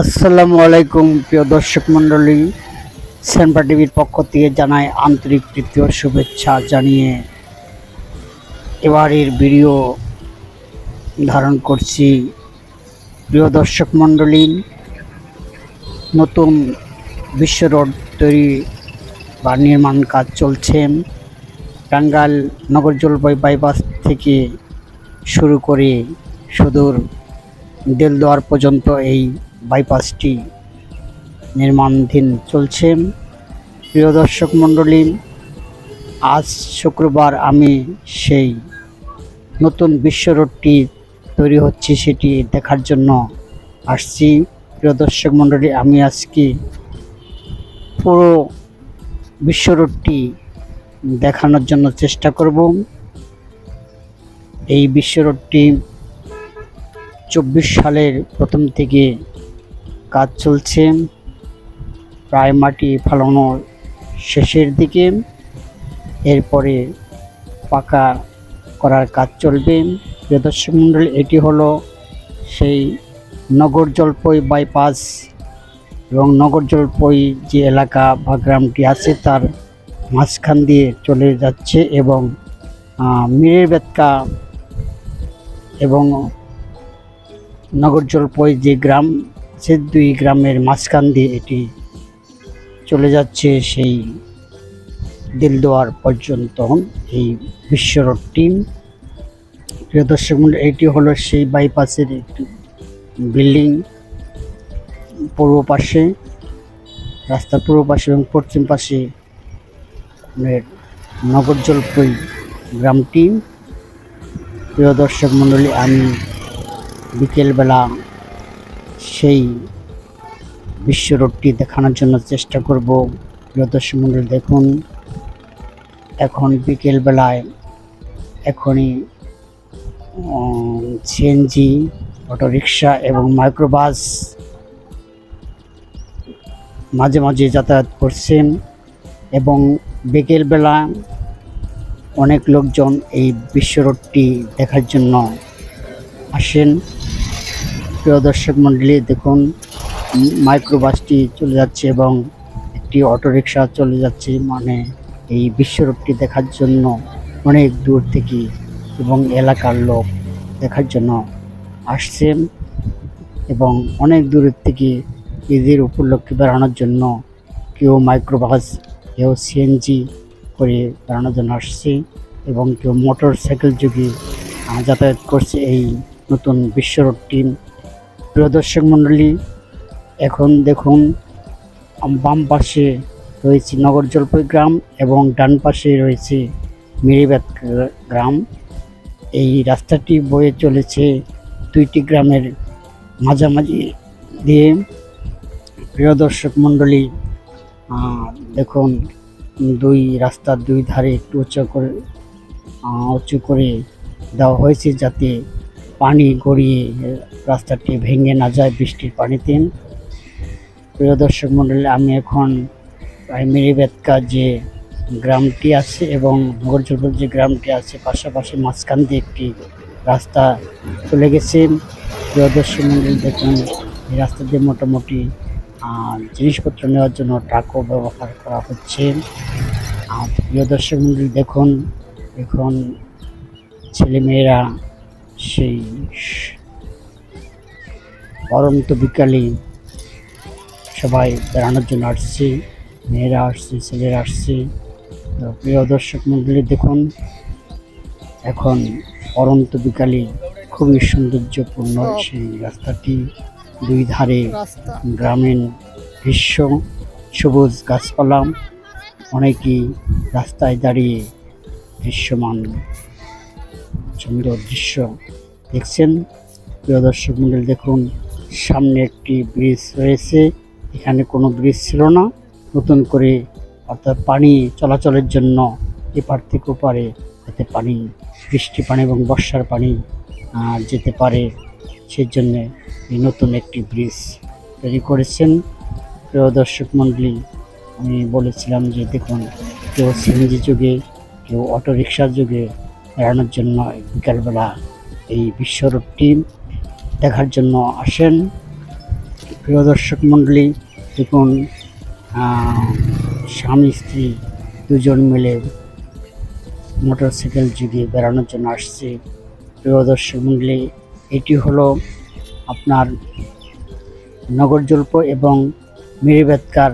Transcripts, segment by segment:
আসসালামু আলাইকুম, প্রিয় দর্শক মণ্ডলী। সেনপা টিভির পক্ষ থেকে জানাই আন্তরিক তৃতীয় শুভেচ্ছা জানিয়ে এবারের ভিডিও ধারণ করছি। প্রিয় দর্শক মণ্ডলী, নতুন বিশ্ব রোড তৈরি বা নির্মাণ কাজ চলছে। টাঙ্গাইল নগর জলপাই বাইপাস থেকে শুরু করে সুদূর দেলদুয়ার পর্যন্ত এই বাইপাসটি নির্মাণাধীন চলছে। প্রিয় দর্শক মণ্ডলী, আজ শুক্রবার আমি সেই নতুন বিশ্ব রোডটি তৈরি হচ্ছে সেটি দেখার জন্য আসছি। প্রিয় দর্শক মণ্ডলী, আমি আজকে পুরো বিশ্ব রোডটি দেখানোর জন্য চেষ্টা করব। এই বিশ্ব রোডটি চব্বিশ সালের প্রথম থেকে কাজ চলছে। প্রায় মাটি ফালানোর শেষের দিকে। এরপরে পাকা করার কাজ চলবে। দর্শক এটি হলো সেই নগর জলপই বাইপাস এবং নগর জলপই যে এলাকা বা গ্রামটি আছে, তার মাঝখান দিয়ে চলে যাচ্ছে এবং মিরের বেতকা এবং নগর জলপই যে গ্রাম সে দুই গ্রামের মাঝখান দিয়ে এটি চলে যাচ্ছে সেই দিলদোয়ার পর্যন্ত এই বিশ্ব রোড টিম। প্রিয় দর্শক এটি হলো সেই বাইপাসের একটি বিল্ডিং পূর্ব পাশে, রাস্তার পূর্ব পাশে এবং পশ্চিম পাশে নগর জলপই গ্রামটি প্রিয় দর্শক মণ্ডলী আমি বিকেলবেলা সেই বিশ্ব রোডটি দেখানোর জন্য চেষ্টা করব। প্রিয় দর্শক মণ্ডলী, দেখুন, এখন বিকেলবেলায় এখনই সিএনজি অটোরিকশা এবং মাইক্রোবাস মাঝে মাঝে যাতায়াত করছেন এবং বিকেলবেলা অনেক লোকজন এই বিশ্ব রোডটি দেখার জন্য আসেন। প্রিয় দর্শক মণ্ডলী দেখুন, মাইক্রোবাসটি চলে যাচ্ছে এবং একটি অটোরিকশা চলে যাচ্ছে। মানে এই বিশ্ব রোডটি দেখার জন্য অনেক দূর থেকে এবং এলাকার লোক দেখার জন্য আসছেন এবং অনেক দূরের থেকে ঈদের উপলক্ষে বেড়ানোর জন্য কেউ মাইক্রোবাস, কেউ সিএনজি করে বেড়ানোর জন্য আসছে এবং কেউ মোটর সাইকেল যুগে যাতায়াত করছে। এই নতুন বিশ্ব রোডটি প্রিয় দর্শক মণ্ডলী, এখন দেখুন, বাম পাশে রয়েছে নগর জলপাই গ্রাম এবং ডান পাশে রয়েছে মিরিবাদ গ্রাম। এই রাস্তাটি বয়ে চলেছে দুইটি গ্রামের মাঝামাঝি দিয়ে। প্রিয় দর্শক মণ্ডলী দেখুন, দুই রাস্তার দুই ধারে একটু উঁচু করে উঁচু করে দেওয়া হয়েছে যাতে পানি গড়িয়ে রাস্তাটি ভেঙে না যায় বৃষ্টির পানিতে। প্রিয় দর্শক মণ্ডলী, আমি এখন প্রাইমারি বেদকা যে গ্রামটি আছে এবং নগরজলপুর যে গ্রামটি আছে, পাশাপাশি মাঝখান দিয়ে একটি রাস্তা চলে গেছে। প্রিয় দর্শক মণ্ডলী, দেখুন, এই রাস্তা দিয়ে মোটামুটি জিনিসপত্র নেওয়ার জন্য ট্রাকও ব্যবহার করা হচ্ছে। প্রিয় দর্শক মণ্ডলী, দেখুন, এখন ছেলেমেয়েরা সেই পরন্ত বিকালে সবাই বেড়ানোর জন্য আসছে মেয়েরা আসছে ছেলেরা আসছে। প্রিয় দর্শক মণ্ডলী দেখুন এখন পরন্ত বিকালে খুবই সৌন্দর্যপূর্ণ সেই রাস্তাটি। দুই ধারে গ্রামীণ দৃশ্য সবুজ গাছপালা। অনেকেই রাস্তায় দাঁড়িয়ে দৃশ্যমান সুন্দর দৃশ্য দেখছেন। প্রিয় দর্শক মন্ডল, দেখুন, সামনে একটি ব্রিজ রয়েছে। এখানে কোনো ব্রিজ ছিল না। নতুন করে অর্থাৎ পানি চলাচলের জন্য এপার থেকে ওপারে যাতে পানি, বৃষ্টি পানি এবং বর্ষার পানি যেতে পারে। সেই জন্যে নতুন একটি ব্রিজ তৈরি করেছেন। প্রিয় দর্শক মণ্ডলী আমি বলেছিলাম যে, দেখুন, কেউ সিএনজি যুগে, কেউ অটোরিকশার যুগে বেড়ানোর জন্য বিকালবেলা এই বিশ্ব রোডটি দেখার জন্য আসেন। প্রিয় দর্শক মণ্ডলী, দেখুন স্বামী, স্ত্রী দুজন মিলে মোটরসাইকেল যুগে বেড়ানোর জন্য আসছে। প্রিয় দর্শক মণ্ডলী, এটি হলো আপনার নগর জল্প এবং মিরিবেদকার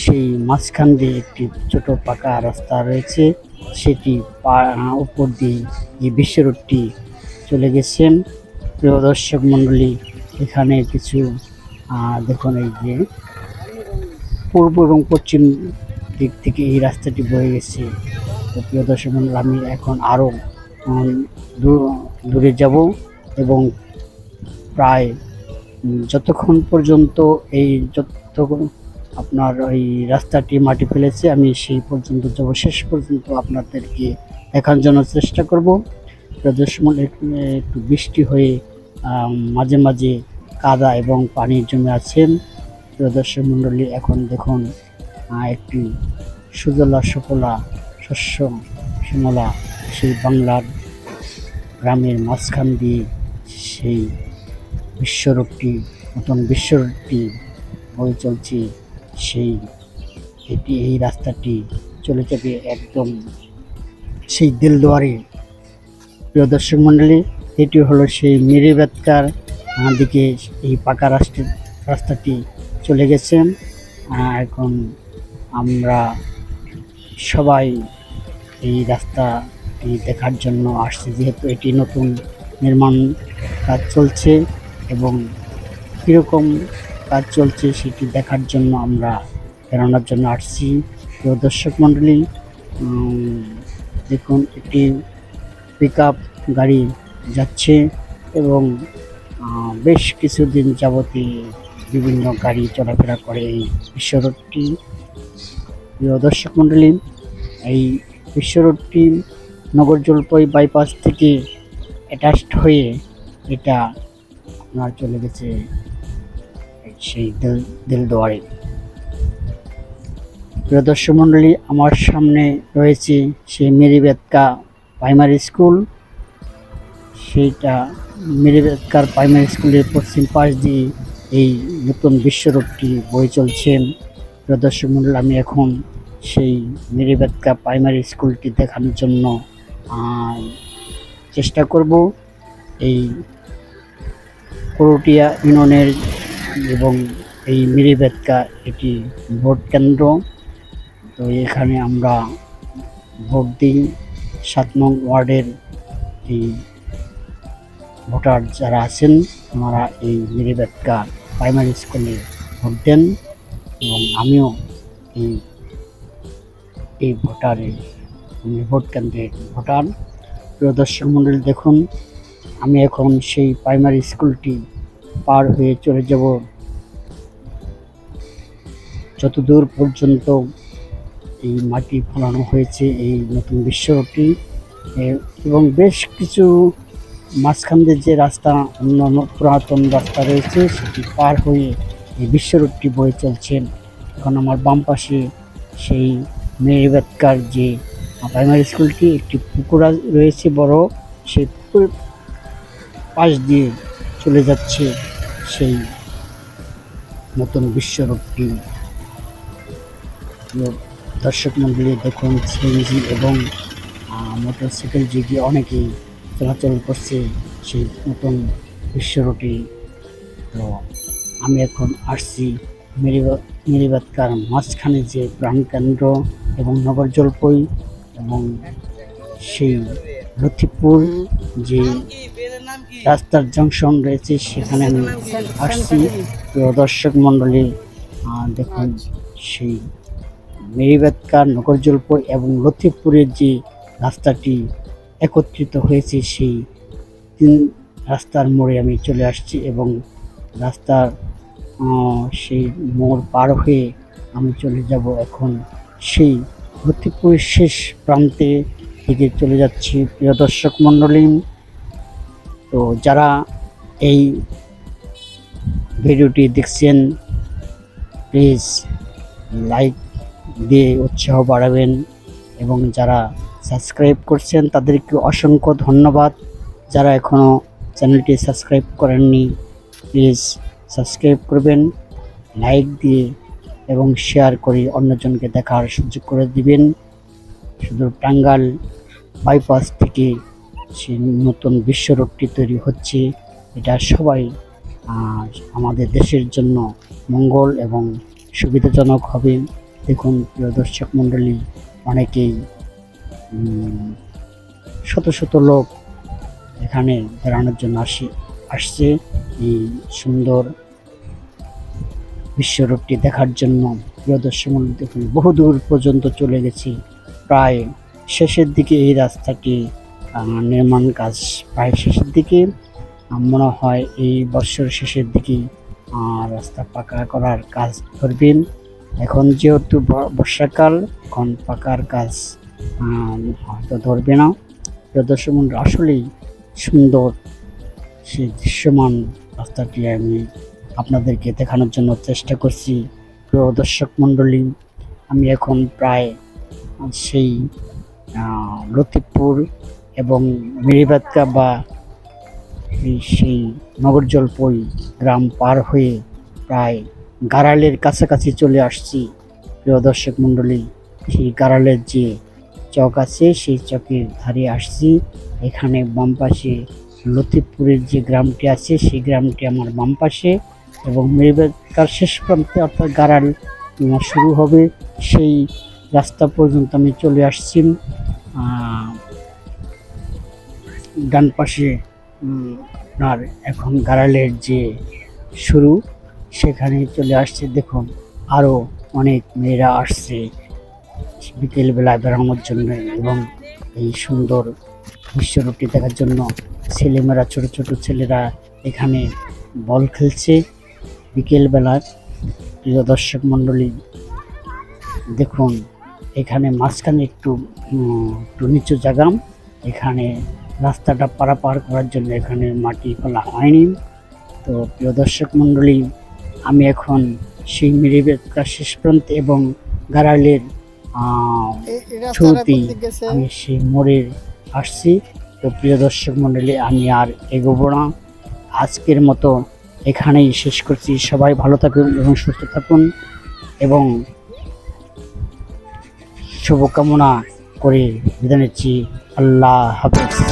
সেই মাঝখান দিয়ে একটি ছোট পাকা রাস্তা রয়েছে। সেটি উপর দিয়ে এই বিশ্ব রোডটি চলে গেছেন। প্রিয় দর্শক মণ্ডলী এখানে কিছু দেখুন এই যে পূর্ব এবং পশ্চিম দিক থেকে এই রাস্তাটি বয়ে গেছে। তো প্রিয় দর্শক মণ্ডলী আমি এখন আরও দূরে যাব এবং প্রায় যতক্ষণ পর্যন্ত এই যতক্ষণ আপনার ওই রাস্তাটি মাটি ফেলেছে, আমি সেই পর্যন্ত যাব। শেষ পর্যন্ত আপনাদেরকে দেখানোর জন্য চেষ্টা করব। প্রদর্শন একটু বৃষ্টি হয়ে মাঝে মাঝে কাদা এবং পানি জমে আছেন। প্রদর্শন মণ্ডলী, এখন দেখুন একটি সুজলা সুফলা শস্য শ্যামলা সেই বাংলার গ্রামের মাঝখান দিয়ে সেই বিশ্বরূপটি, নতুন বিশ্বরূপটি বয়ে চলছে। সেই এটি, এই রাস্তাটি চলে যাবে একদম সেই দিলদুয়ারে। প্রিয় দর্শক মণ্ডলী এটি হলো সেই মিরিবেদকার দিকে এই পাকা রাস্তা রাস্তাটি চলে গেছেন এখন আমরা সবাই এই রাস্তাটি দেখার জন্য আসছে, যেহেতু এটি নতুন নির্মাণ কাজ চলছে এবং কীরকম কাজ চলছে, সেটি দেখার জন্য আমরা বেরোনোর জন্য আসছি। প্রিয় দর্শক মণ্ডলী দেখুন, একটি পিক গাড়ি যাচ্ছে এবং বেশ কিছুদিন যাবতই বিভিন্ন গাড়ি চলাফেরা করে এই বিশ্ব রোডটি। প্রিয় দর্শক মণ্ডলী, এই বিশ্ব রোডটি নগর জলপাই বাইপাস থেকে অ্যাটাচড হয়ে এটা আপনার চলে গেছে। সেই দিল দিলদুয়ারে প্রিয় দর্শক মণ্ডলী, আমার সামনে রয়েছে সেই মেরিবেদকা প্রাইমারি স্কুল। সেইটা মেরিবেদকার প্রাইমারি স্কুলের পশ্চিম পাশ দিয়ে এই নতুন বিশ্বরূপটি বয়ে চলছেন। প্রিয় দর্শক মণ্ডলী, আমি এখন সেই মেরিবেদকা প্রাইমারি স্কুলটি দেখানোর জন্য চেষ্টা করব। এই করটিয়া ইউনিয়নের এবং এই মিরিবেদকা এটি ভোট কেন্দ্র। তো এখানে আমরা ভোট দিই সাত নং ওয়ার্ডের এই ভোটার যারা আছেন, ওনারা এই মিরিবেদকা প্রাইমারি স্কুলে ভোট দেন এবং আমিও এই এই ভোটারে ভোট কেন্দ্রের ভোটার। প্রিয় দর্শক মণ্ডলী, দেখুন, আমি এখন সেই প্রাইমারি স্কুলটি পার হয়ে চলে যাব। যতদূর পর্যন্ত এই মাটি ফলানো হয়েছে, এই নতুন বিশ্বরূপটি এ- এবং বেশ কিছু মাঝখান দিয়ে যে রাস্তা অন্য অন্য পুরাতন রাস্তা রয়েছে, সেটি পার হয়ে এই বিশ্বরূপটি বয়ে চলছেন। এখন আমার বাম পাশে সেই মেরিবেদকার যে প্রাইমারি স্কুলটি একটি পুকুর রয়েছে বড় সেই পুকুর পাশ দিয়ে চলে যাচ্ছে সেই নতুন বিশ্বরূপটি। দর্শক মন্ডলী, দেখুন, সিএনজি এবং মোটরসাইকেল যুগে অনেকেই চলাচল করছে সেই নতুন বিশ্বরূপটি তো আমি এখন আসছি মেরিবা- মেরিবাদকার মাঝখানে যে প্রাণকেন্দ্র এবং নগর জলপই এবং সেই লতিপুর যে রাস্তার জংশন রয়েছে, সেখানে আমি আসছি। দর্শক মণ্ডলী দেখুন, সেই মেরিবেদকার নগর জলপই এবং লতিপুরের যে রাস্তাটি একত্রিত হয়েছে, সেই তিন রাস্তার মোড়ে আমি চলে আসছি এবং রাস্তার সেই মোড় পার হয়ে আমি চলে যাব এখন সেই লতিপুরের শেষ প্রান্তে। দিকে চলে যাচ্ছি, প্রিয় দর্শক মণ্ডলী। তো যারা এই ভিডিওটি দেখছেন, প্লিজ লাইক দিয়ে উৎসাহ বাড়াবেন এবং যারা সাবস্ক্রাইব করছেন, তাদেরকে অসংখ্য ধন্যবাদ। যারা এখনও চ্যানেলটি সাবস্ক্রাইব করেননি, প্লিজ সাবস্ক্রাইব করবেন, লাইক দিয়ে এবং শেয়ার করে অন্যজনকে দেখার সুযোগ করে দিবেন। শুধু টাঙ্গাল বাইপাস থেকে সে নতুন বিশ্ব রোডটি তৈরি হচ্ছে। এটা সবাই আমাদের দেশের জন্য মঙ্গল এবং সুবিধাজনক হবে। দেখুন, প্রিয় দর্শক মণ্ডলী, অনেকেই শত শত লোক এখানে বেড়ানোর জন্য আসে, আসছে এই সুন্দর বিশ্ব রোডটি দেখার জন্য। প্রিয় দর্শক মণ্ডলী, দেখুন, বহুদূর পর্যন্ত চলে গেছি। প্রায় শেষের দিকে এই রাস্তাটি নির্মাণ কাজ প্রায় শেষের দিকে। মনে হয় এই বছর শেষের দিকে রাস্তা পাকা করার কাজ করবেন এখন যেহেতু বর্ষাকাল, এখন পাকার কাজ হয়তো ধরবে না। দর্শক আসলেই সুন্দর সেই দৃশ্যমান রাস্তাটি আমি আপনাদেরকে দেখানোর জন্য চেষ্টা করছি। প্রিয় দর্শক মণ্ডলী আমি এখন প্রায় সেই লতিফপুর এবং মিরিবাদকা বা সেই নগর জলপই গ্রাম পার হয়ে প্রায় গাড়ালের কাছাকাছি চলে আসছি। প্রিয় দর্শক মণ্ডলী, সেই গাড়ালের যে চক আছে, সেই চকের ধারে আসছি। এখানে বাম পাশে লতিফপুরের যে গ্রামটি আছে, সেই গ্রামটি আমার বাম পাশে এবং মেরবেদকার শেষ প্রান্তে অর্থাৎ গাড়াল শুরু হবে সেই রাস্তা পর্যন্ত আমি চলে আসছি। ডান পাশে আপনার এখন গাড়ালের যে শুরু, সেখানে চলে আসছে। দেখুন আরও অনেক মেয়েরা আসছে বিকেলবেলা বেড়ানোর জন্য এবং এই সুন্দর বিশ্বরূপটি দেখার জন্য ছেলেমেয়েরা, ছোট ছোট ছেলেরা এখানে বল খেলছে বিকেলবেলার। প্রিয় দর্শক মণ্ডলী, দেখুন এখানে মাঝখানে একটু একটু নিচু জায়গা এখানে রাস্তাটা পারাপার করার জন্য এখানে মাটি ফেলা হয়নি। তো প্রিয় দর্শক মণ্ডলী আমি এখন সেই মিরিবেদকার শেষ প্রান্তে এবং গাড়ালের আহ, ছুটি আমি সেই মোড়ে আসছি। তো প্রিয় দর্শক মণ্ডলী আমি আর এগোবো না। আজকের মতো এখানেই শেষ করছি। সবাই ভালো থাকুন এবং সুস্থ থাকুন এবং শুভকামনা করে। বিদায় নিচ্ছি। আল্লাহ হাফিজ।